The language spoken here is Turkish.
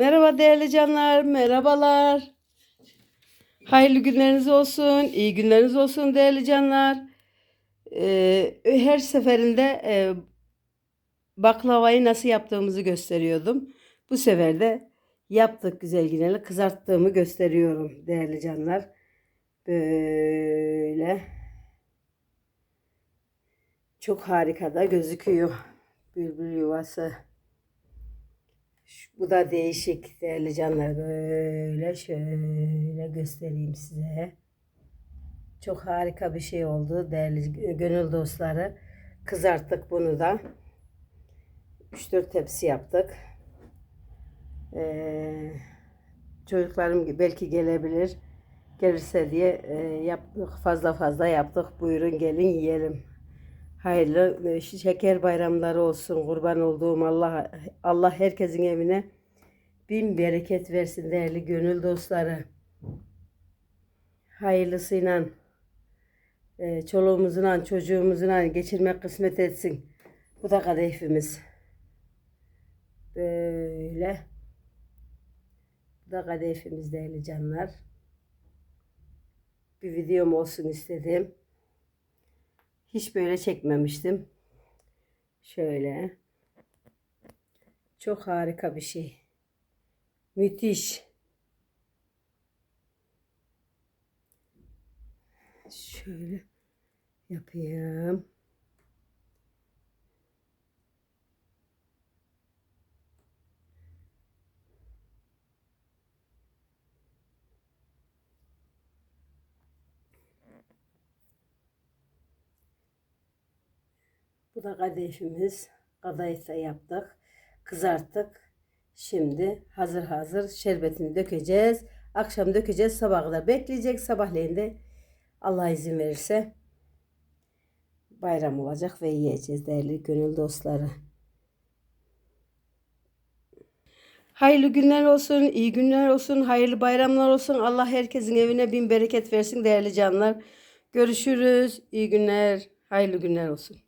Merhaba değerli canlar, merhabalar. Hayırlı günleriniz olsun, iyi günleriniz olsun değerli canlar. Ee, her seferinde e, baklavayı nasıl yaptığımızı gösteriyordum. Bu sefer de yaptık güzel güzel kızarttığımı gösteriyorum değerli canlar. Böyle. Çok harika da gözüküyor. Bülbül yuvası. Bu da değişik değerli canlar. Böyle şöyle göstereyim size. Çok harika bir şey oldu değerli gönül dostları. Kızarttık bunu da. 3-4 tepsi yaptık. Ee, çocuklarım belki gelebilir. Gelirse diye e, yaptık. Fazla fazla yaptık. Buyurun gelin yiyelim. Hayırlı e, şeker bayramları olsun. Kurban olduğum Allah Allah herkesin evine bin bereket versin değerli gönül dostları. Hayırlısıyla e, çoluğumuzla çocuğumuzla geçirmek kısmet etsin. Bu da kadehimiz. Böyle. Bu da kadehimiz değerli canlar. Bir videom olsun istedim. Hiç böyle çekmemiştim. Şöyle. Çok harika bir şey. Müthiş. Şöyle yapayım. Bu da kadayıfımız. Kadayıf da yaptık. Kızarttık. Şimdi hazır hazır şerbetini dökeceğiz. Akşam dökeceğiz. Sabah kadar bekleyecek. Sabahleyin de Allah izin verirse bayram olacak ve yiyeceğiz değerli gönül dostları. Hayırlı günler olsun, iyi günler olsun, hayırlı bayramlar olsun. Allah herkesin evine bin bereket versin değerli canlar. Görüşürüz. İyi günler, hayırlı günler olsun.